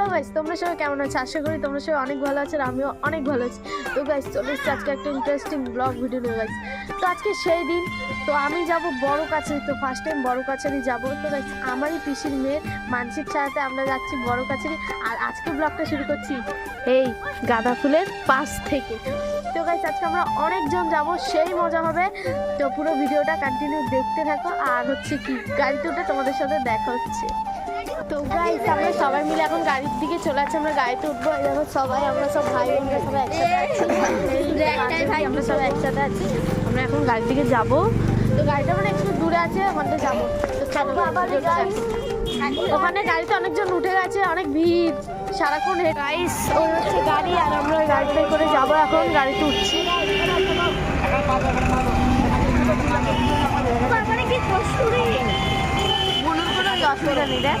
Hello guys তোমরা সবাই কেমন আছো? আশা করি তোমরা সবাই অনেক ভালো আছো আর আমিও অনেক ভালো আছি। তো গাইস চলে আজকে একটা ইন্টারেস্টিং ব্লগ ভিডিও নিয়ে গাইস তো আজকে সেই দিন, তো আমি যাব বড় কাছারি তো ফার্স্ট টাইম বড় কাছারি যাব। তো গাইস আমারই পিসির মেয়ের মানসিক ছাড়াতে আমরা যাচ্ছি বড় কাছারি আর আজকে ব্লগটা শুরু করছি এই গাঁদা ফুলের পাশ থেকে। তো গাইস আজকে আমরা অনেকজন যাব, সেই মজা হবে। তো পুরো ভিডিওটা কন্টিনিউ দেখতে থাকো। আর হচ্ছে কি, গাড়িতে উঠে তোমাদের সাথে দেখা হচ্ছে। তো গাইস আমরা সবাই মিলে এখন গাড়ির দিকে চলে যাচ্ছি আমরা গাড়িতে উঠবো দেখো সবাই আমরা সব ভাই বোনরা সবাই একসাথে আছি। ভাই আমরা সবাই একসাথে আছি। আমরা এখন গাড়ির দিকে যাব। তো গাড়িটা মানে একটু দূরে আছে ওখানে যাব। তো চলো ওখানে গাড়িতে অনেকজন উঠে গেছে অনেক ভিড় সারাক্ষণ গাইস ওই হচ্ছে গাড়ি আর আমরা গাড়িটাই করে যাব এখন গাড়িতে উঠছি। বুনুর কোনো অসুবিধা নেই দেখ।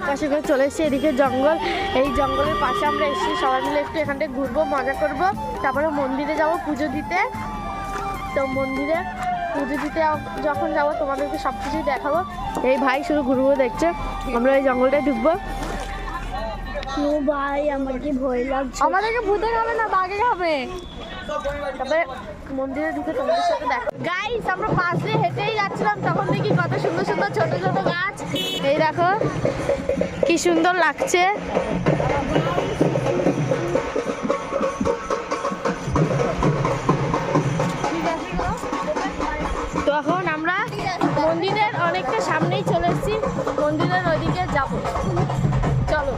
এক পাশে করে চলে এসেছি এদিকে জঙ্গল। এই জঙ্গলের পাশে আমরা এসেছি সবাই মিলে একটু এখান থেকে ঘুরবো মজা করব। তারপরে মন্দিরে যাব পুজো দিতে। তো মন্দিরে পুজো দিতে যখন যাব তোমাদেরকে সব কিছুই দেখাবো। এই ভাই শুধু ঘুরবো দেখছে। আমরা এই জঙ্গলটায় ঢুকবো। ও ভাই আমার কি ভয় লাগছে। আমাদেরকে ভূতে খাবে না বাঘে খাবে তবে মন্দিরে ঢুকে তোমাদের সাথে দেখো গাইস আমরা পাশে হেঁটেই যাচ্ছিলাম তখন দেখি কত সুন্দর সুন্দর ছোট ছোট গাছ। এই দেখো, কি সুন্দর লাগছে। তখন আমরা মন্দিরের অনেকটা সামনেই চলে এসেছি। মন্দিরের ওইদিকে যাব। চলো।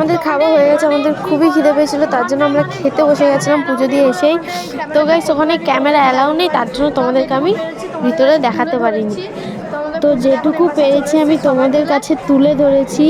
আমাদের খাওয়া হয়ে গেছে, আমাদের খুবই খিদে পেয়েছিলো, তার জন্য আমরা খেতে বসে গেছিলাম পুজো দিয়ে এসেই। তো গাইস ওখানে ক্যামেরা অ্যালাউ নেই, তার জন্য তোমাদেরকে আমি ভিতরে দেখাতে পারিনি। তো যেটুকু পেরেছি আমি তোমাদের কাছে তুলে ধরেছি।